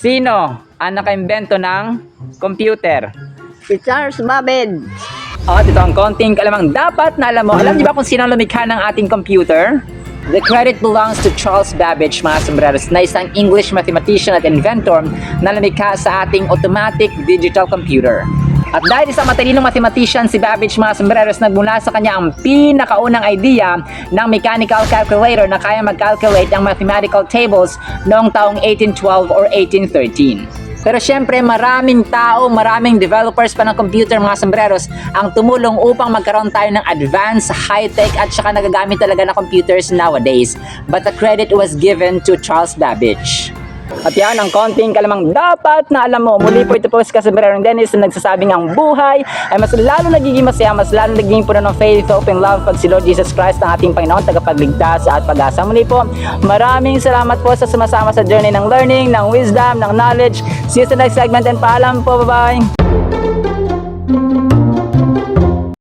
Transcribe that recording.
Sino ang nakaimbento ng computer? Si Charles Babbage. At ito ang konting kalamang dapat na alam mo. Alam niyo ba kung sino ang lumikha ng ating computer? The credit belongs to Charles Babbage, mga sombreros, na isang English mathematician at inventor na lumikha sa ating automatic digital computer. At dahil sa matalinong mathematician si Babbage mga sombreros nagmula sa kanya ang pinakaunang idea ng mechanical calculator na kaya mag-calculate ang mathematical tables noong taong 1812 or 1813. Pero syempre maraming tao, maraming developers pa ng computer mga sombreros ang tumulong upang magkaroon tayo ng advanced, high-tech at saka nagagamit talaga na computers nowadays. But the credit was given to Charles Babbage. At yan ang konting kalamang dapat na alam mo. Muli po ito po si Casabrerong Dennis na nagsasabing ang buhay ay mas lalo nagiging masaya, mas lalo nagiging puno ng faith, hope, and love pag si Lord Jesus Christ ang ating Panginoon, tagapagligtas at pag-asa. Muli po, maraming salamat po sa sumasama sa journey ng learning, ng wisdom, ng knowledge. See you sa next segment and paalam po. Bye-bye!